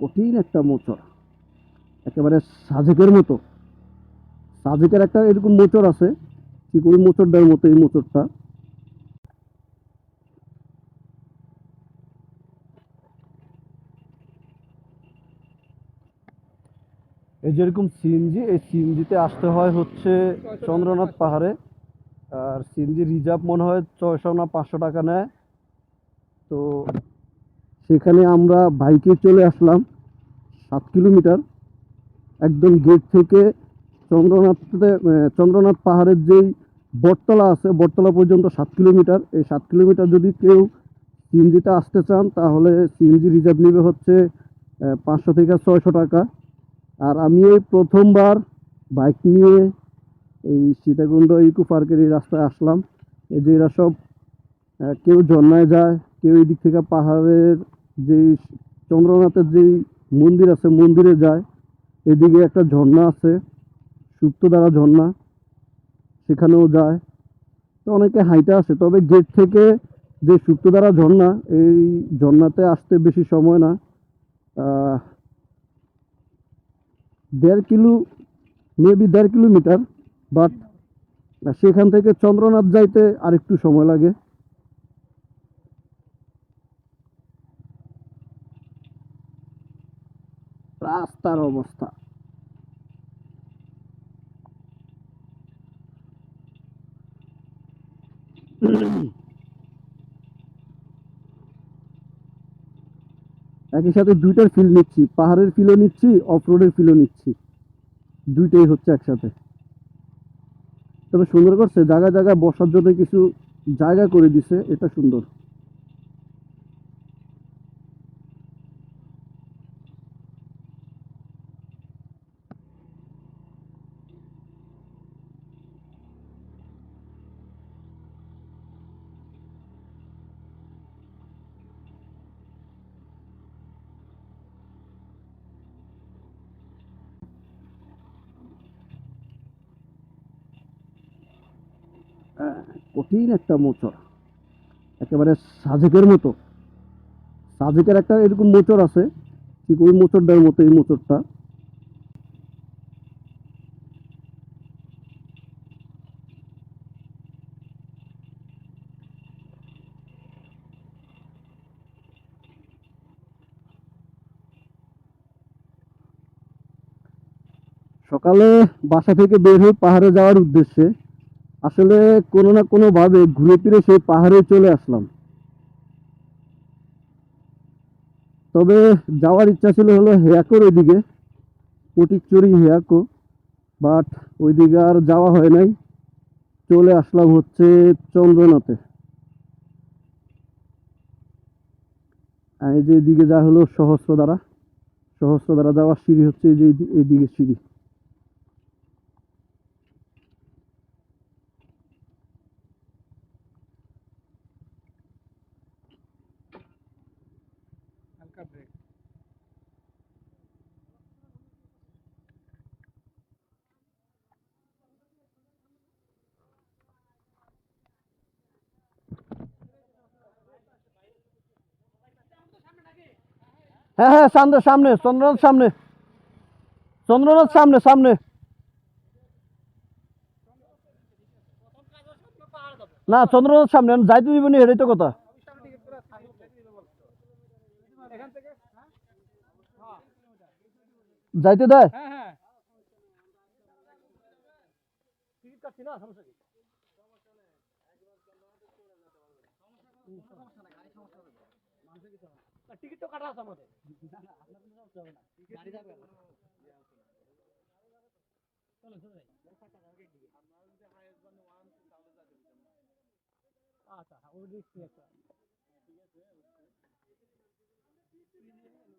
কঠিন একটা মোচড়, একেবারে সাজেকের মতো। সাজেকের একটা এরকম মোচড় আছে, ঠিক ওই মোচড়টার মতো এই মোচড়টা। এই যেরকম সিএনজি, এই সিএনজিতে আসতে হয় হচ্ছে চন্দ্রনাথ পাহাড়ে, আর সিএনজি রিজার্ভ মনে হয় ছয়শো না পাঁচশো টাকা নেয়। তো সেখানে আমরা বাইকে চলে আসলাম সাত কিলোমিটার। একদম গেট থেকে চন্দ্রনাথতে চন্দ্রনাথ পাহাড়ের যেই বটতলা আছে, বটতলা পর্যন্ত সাত কিলোমিটার। এই সাত কিলোমিটার যদি কেউ সিএনজিতে আসতে চান, তাহলে সিএনজি রিজার্ভ নেবে হচ্ছে পাঁচশো থেকে ছয়শো টাকা। আর আমি এই প্রথমবার বাইক নিয়ে এই সীতাকুণ্ড ইকো পার্কের এই রাস্তায় আসলাম। এই যে এরা সব কেউ ঝর্ণায় যায়, কেউ এই দিক থেকে পাহাড়ের যেই চন্দ্রনাথের যেই মন্দির আছে, মন্দিরে যায়। এদিকে একটা ঝর্ণা আছে সুপ্তধারা ঝর্ণা। সেখানেও যায়। তো অনেকে হাইটে আসে, তবে গেট থেকে যে সুপ্তধারা ঝর্ণা, এই ঝর্ণাতে আসতে বেশি সময় না। দেড় কিলো মেবি দেড় কিলোমিটার বাট সেখান থেকে চন্দ্রনাথ যাইতে আরেকটু সময় লাগে। রাস্তার অবস্থা। একই সাথে দুইটার ফিল নিচ্ছি, পাহাড়ের ফিলও নিচ্ছি অফ রোডের ফিলও নিচ্ছি। দুইটাই হচ্ছে একসাথে। তবে সুন্দর করছে জায়গা জায়গায় বসার জন্য কিছু জায়গা করে দিছে, এটা সুন্দর। কঠিন একটা মোচড়, একেবারে সাজেকের মতো। সাজেকের একটা এরকম মোচড় আছে, ঠিক ওই মোচড়টার মতো এই মোচড়টা। সকালে বাসা থেকে বের হয়ে পাহাড়ে যাওয়ার উদ্দেশ্যে আসলে কোনো না কোনো ভাবে ঘুরে ফিরে সেই পাহাড়ে চলে আসলাম। তবে যাওয়ার ইচ্ছা ছিল হলো হেয়াকোর ওইদিকে পটিকচুরি হেয়াকো বাট ওইদিকে আর যাওয়া হয় নাই। চলে আসলাম হচ্ছে চন্দ্রনাথে। এই যে এদিকে যা হলো সহস্র দ্বারা সহস্র দ্বারা যাওয়ার সিঁড়ি হচ্ছে এই যে এইদি- এইদিকে সিঁড়ি। হালকা ব্রেক হ্যাঁ হ্যাঁ সামনে সামনে চন্দ্রনাথ সামনে। চন্দ্রনাথ সামনে সামনে। না চন্দ্রনাথ সামনে যাইতে দিব নি, এটাই তো কথা। যাইতে দেয়? হ্যাঁ হ্যাঁ। টিকিট না সমস্যা কি? টিকিট তো কাটা আছে আমাদের। আচ্ছা ওই দিক Yeah.